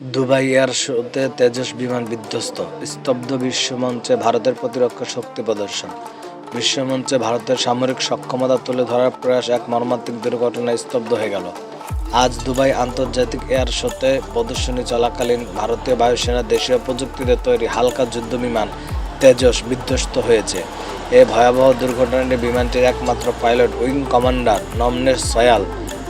Dubai air শোতে তেজস বিমান বিধ্বস্ত। স্তব্ধ বিশ্বমঞ্চে ভারতের প্রতিরক্ষা শক্তি প্রদর্শন। বিশ্বমঞ্চে ভারতের সামরিক সক্ষমতা তুলে ধরার প্রয়াস এক মর্মান্তিক দুর্ঘটনায় স্তব্ধ হয়ে গেল। আজ দুবাই আন্তর্জাতিক এয়ার শোতে প্রদর্শনী চলাকালীন ভারতীয় বায়ুসেনার দেশীয় প্রযুক্তিতে তৈরি হালকা যুদ্ধ বিমান তেজস বিধ্বস্ত হয়েছে। এই ভয়াবহ দুর্ঘটনাটি বিমানটির একমাত্র pilot wing commander Namansh Syal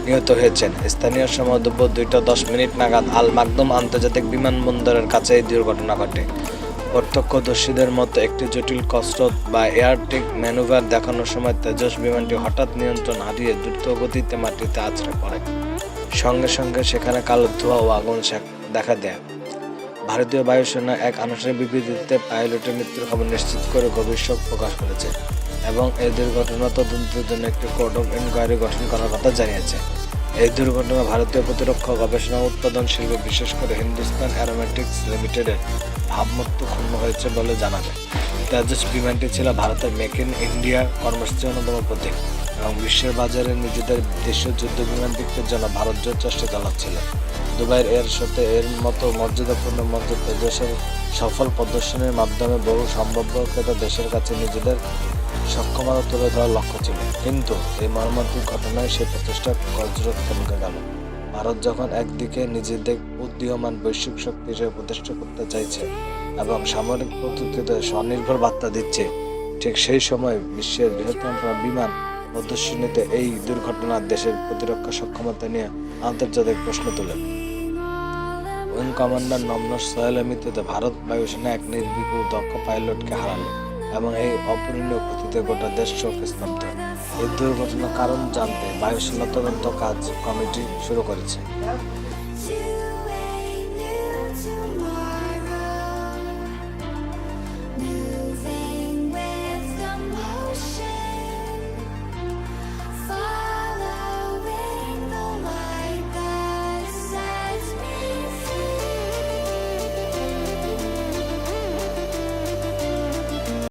নিহত হয়েছেন। স্থানীয় সময় দুপুর দুইটা দশ মিনিট নাগাদ আল মাকদুম আন্তর্জাতিক বিমানবন্দরের কাছে এই দুর্ঘটনা ঘটে। প্রত্যক্ষদর্শীদের মতো, একটি জটিল কসরত বা এয়ারটিক ম্যানুভার দেখানোর সময় তেজস বিমানটি হঠাৎ নিয়ন্ত্রণ হারিয়ে দ্রুত গতিতে মাটিতে আছড়ে পড়ে। সঙ্গে সঙ্গে সেখানে কালো ধোঁয়া ও আগুন দেখা দেয়। ভারতীয় বায়ুসেনা এক আনুষ্ঠানিক বিবৃতিতে পাইলটের মৃত্যুর খবর নিশ্চিত করে গভীর শোক প্রকাশ করেছে এবং এই দুর্ঘটনা তদন্তের জন্য একটি কোর্ট অফ ইনকোয়ারি গঠন করার কথা জানিয়েছে। এই দুর্ঘটনা ভারতীয় প্রতিরক্ষা গবেষণা উৎপাদন শিল্প, বিশেষ করে হিন্দুস্তান অ্যারোমেটিক্স লিমিটেডের ভাবমূর্তি ক্ষুণ্ণ হয়েছে বলে জানা যায়। তেজস বিমানটি ছিল ভারতের মেক ইন ইন্ডিয়া কর্মসূচির অন্যতম প্রতীক এবং বিশ্বের বাজারে নিজেদের দেশীয় যুদ্ধ বিমান বিক্রির জন্য ভারত জোর চেষ্টা চালাচ্ছিল। দুবাইয়ের এর সাথে এর মতো মর্যাদাপূর্ণ মঞ্চ তেজসের সফল প্রদর্শনের মাধ্যমে বহু সম্ভাব্য ক্রেতা দেশের কাছে নিজেদের সক্ষমতা তুলে ধরার লক্ষ্য ছিল। কিন্তু এই মর্মান্তিক ঘটনায় সেই প্রচেষ্টা কর্যরত থমকে গেল। ভারত যখন একদিকে নিজেদের উদীয়মান বৈশ্বিক শক্তি হিসেবে প্রতিষ্ঠা করতে চাইছে এবং সামরিক প্রযুক্তিতে স্বনির্ভর বার্তা দিচ্ছে, ঠিক সেই সময় বিশ্বের বৃহত্তম বিমান প্রদর্শনীতে এই দুর্ঘটনা দেশের প্রতিরক্ষা সক্ষমতা নিয়ে আন্তর্জাতিক প্রশ্ন তোলে। উইং কমান্ডার নমনস সোহেলের মৃত্যুতে ভারত বায়ুসেনা এক নির্ভীক দক্ষ পাইলটকে হারালো। এবং এই অপূরণীয় ক্ষতিতে গোটা দেশ শোকে স্তব্ধ এই দুর্ঘটনার কারণ জানতে বায়ুসেনা তদন্ত কাজ কমিটি শুরু করেছে।